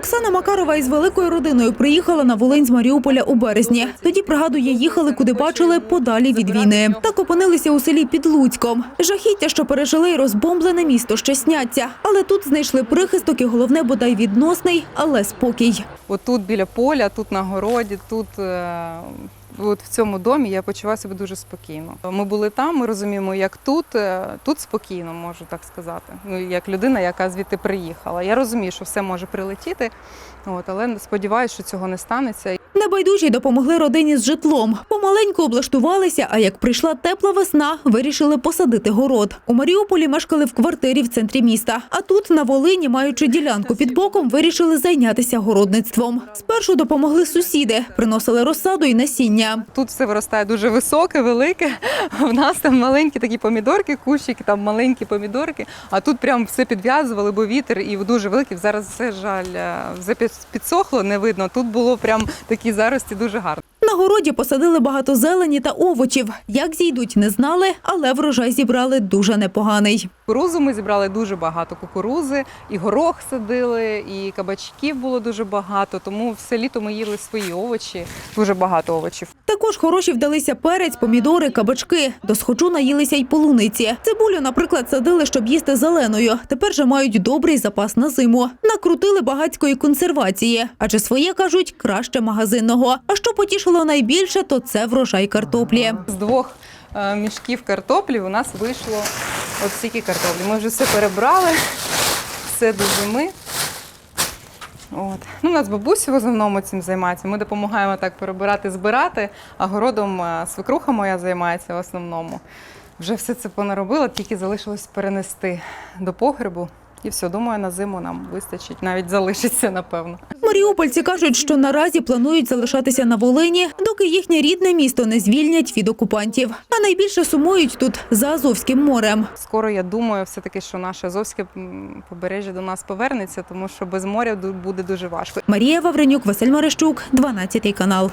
Оксана Макарова із великою родиною приїхала на Волинь з Маріуполя у березні. Тоді, пригадує, їхали куди бачили подалі від війни. Так опинилися у селі під Луцьком. Жахіття, що пережили, і розбомблене місто ще сняться. Але тут знайшли прихисток і головне бодай відносний, але спокій. Отут біля поля, тут на городі, тут е, от в цьому домі я почуваю себе дуже спокійно. Ми були там, ми розуміємо, як тут, е, тут спокійно, можу так сказати. Ну, як людина, яка звідти приїхала. Я розумію, що все може прилетіти, от, але сподіваюся, що цього не станеться. Небайдужі допомогли родині з житлом. Помаленьку облаштувалися, а як прийшла тепла весна, вирішили посадити город. У Маріуполі мешкали в квартирі в центрі міста. А тут, на Волині, маючи ділянку під боком, вирішили зайнятися городництвом. Спершу допомогли сусіди, приносили розсаду і насіння. Тут все виростає дуже високе, велике. В нас там маленькі такі помідорки, кущики, там маленькі помідорки. А тут прям все підв'язували, бо вітер і дуже великий. Зараз все жаль, е, під- підсохло, не видно. Тут було прям такі зарості дуже гарно. На городі посадили багато зелені та овочів. Як зійдуть, не знали, але врожай зібрали дуже непоганий. Кукурузу ми зібрали дуже багато кукурузи, і горох садили, і кабачків було дуже багато. Тому все літо ми їли свої овочі, дуже багато овочів. Також хороші вдалися перець, помідори, кабачки. До схочу наїлися й полуниці. Цибулю, наприклад, садили, щоб їсти зеленою. Тепер же мають добрий запас на зиму. Накрутили багатської консервації, адже своє кажуть краще магазинного. А що потішило найбільше, то це врожай картоплі. З двох е, мішків картоплі у нас вийшло от стільки картоплі. Ми вже все перебрали, все до зими. От. Ну, у нас бабуся в основному цим займається. Ми допомагаємо так перебирати, збирати, а городом е, свекруха моя займається в основному. Вже все це понаробила, тільки залишилось перенести до погребу. І все, думаю, на зиму нам вистачить, навіть залишиться, напевно. Маріупольці кажуть, що наразі планують залишатися на Волині, доки їхнє рідне місто не звільнять від окупантів. А найбільше сумують тут за Азовським морем. Скоро я думаю, все-таки, що наше Азовське побережжя до нас повернеться, тому що без моря буде дуже важко. Марія Вавренюк, Василь Марищук, 12 канал.